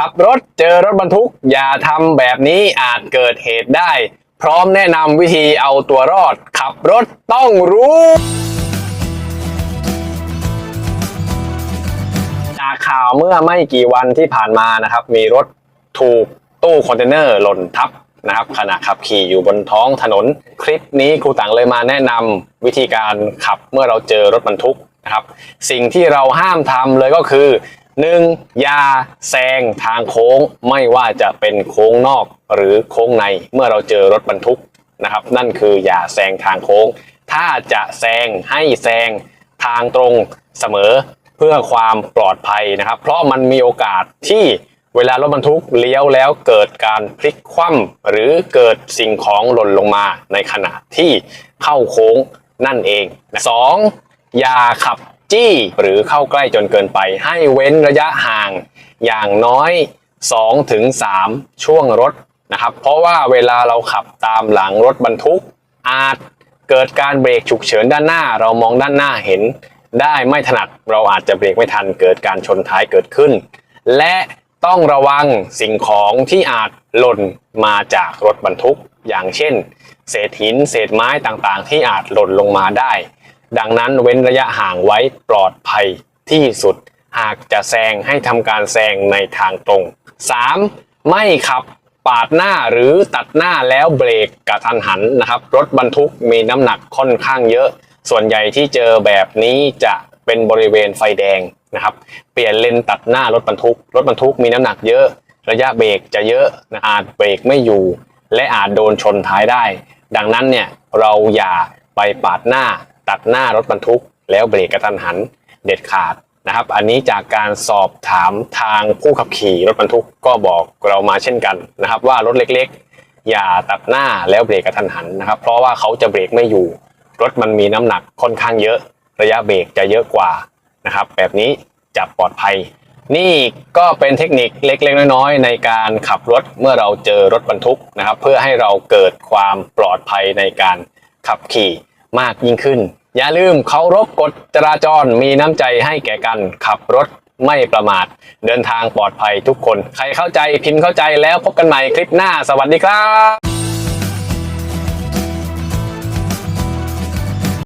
ขับรถเจอรถบรรทุก อย่าทำแบบนี้อาจเกิดเหตุได้ พร้อมแนะนำวิธีเอาตัวรอด ขับรถต้องรู้จากข่าวเมื่อไม่กี่วันที่ผ่านมานะครับ มีรถถูกตู้คอนเทนเนอร์หล่นทับนะครับขณะขับขี่อยู่บนท้องถนน คลิปนี้ครูตังเลยมาแนะนำวิธีการขับเมื่อเราเจอรถบรรทุกนะครับ สิ่งที่เราห้ามทำเลยก็คือ 1. อย่งยาแซงทางโค้งไม่ว่าจะเป็นโค้งนอกหรือโค้งในเมื่อเราเจอรถบรรทุกนะครับ นั่นคืออย่าแซงทางโค้ง ถ้าจะแซงให้แซงทางตรงเสมอเพื่อความปลอดภัยนะครับ เพราะมันมีโอกาสที่เวลารถบรรทุกเลี้ยวแล้วเกิดการพลิกคว่ำหรือเกิดสิ่งของหล่นลงมาในขณะที่เข้าโค้งนั่นเองสองอย่าขับ จี้หรือเข้าใกล้จนเกินไป ให้เว้นระยะห่างอย่างน้อย2-3ถึง3ช่วงรถนะครับ เพราะว่าเวลาเราขับตามหลังรถบรรทุก อาจเกิดการเบรกฉุกเฉินด้านหน้า เรามองด้านหน้าเห็น ได้ไม่ถนัดเราอาจจะเบรกไม่ทันเกิดการชนท้ายเกิดขึ้น และต้องระวังสิ่งของที่อาจหล่นมาจากรถบรรทุก อย่างเช่น เศษหิน เศษไม้ต่างๆ ที่อาจหล่นลงมาได้ ดังนั้นเว้นระยะห่างไว้ปลอดภัยที่สุด หากจะแซงให้ทำการแซงในทางตรง 3. ไม่ขับปาดหน้าหรือตัดหน้าแล้วเบรกกระทันหันนะครับ รถบรรทุกมีน้ำหนักค่อนข้างเยอะ ส่วนใหญ่ที่เจอแบบนี้จะเป็นบริเวณไฟแดงนะครับ เปลี่ยนเลนตัดหน้ารถบรรทุก รถบรรทุกมีน้ำหนักเยอะ ระยะเบรกจะเยอะนะอาจเบรกไม่อยู่ และอาจโดนชนท้ายได้ ดังนั้นเนี่ยเราอย่าไปปาดหน้า ตัดหน้ารถบรรทุก แล้วเบรกกระทันหันเด็ดขาดนะครับ อันนี้จากการสอบถามทางผู้ขับขี่รถบรรทุกก็บอกเรามาเช่นกันนะครับ ว่ารถเล็กๆ อย่าตัดหน้าแล้วเบรกกระทันหันนะครับ เพราะว่าเขาจะเบรกไม่อยู่ รถมันมีน้ำหนักค่อนข้างเยอะ ระยะเบรกจะเยอะกว่านะครับ แบบนี้จะปลอดภัย นี่ก็เป็นเทคนิคเล็กๆ น้อยๆ ในการขับรถเมื่อเราเจอรถบรรทุกนะครับ เพื่อให้เราเกิดความปลอดภัยในการขับขี่ มากยิ่งขึ้น อย่าลืมเคารพกฎจราจรมีน้ำใจให้แก่กันขับรถไม่ประมาท เดินทางปลอดภัยทุกคน ใครเข้าใจพิมพ์เข้าใจแล้วพบกันใหม่คลิปหน้าสวัสดีครับ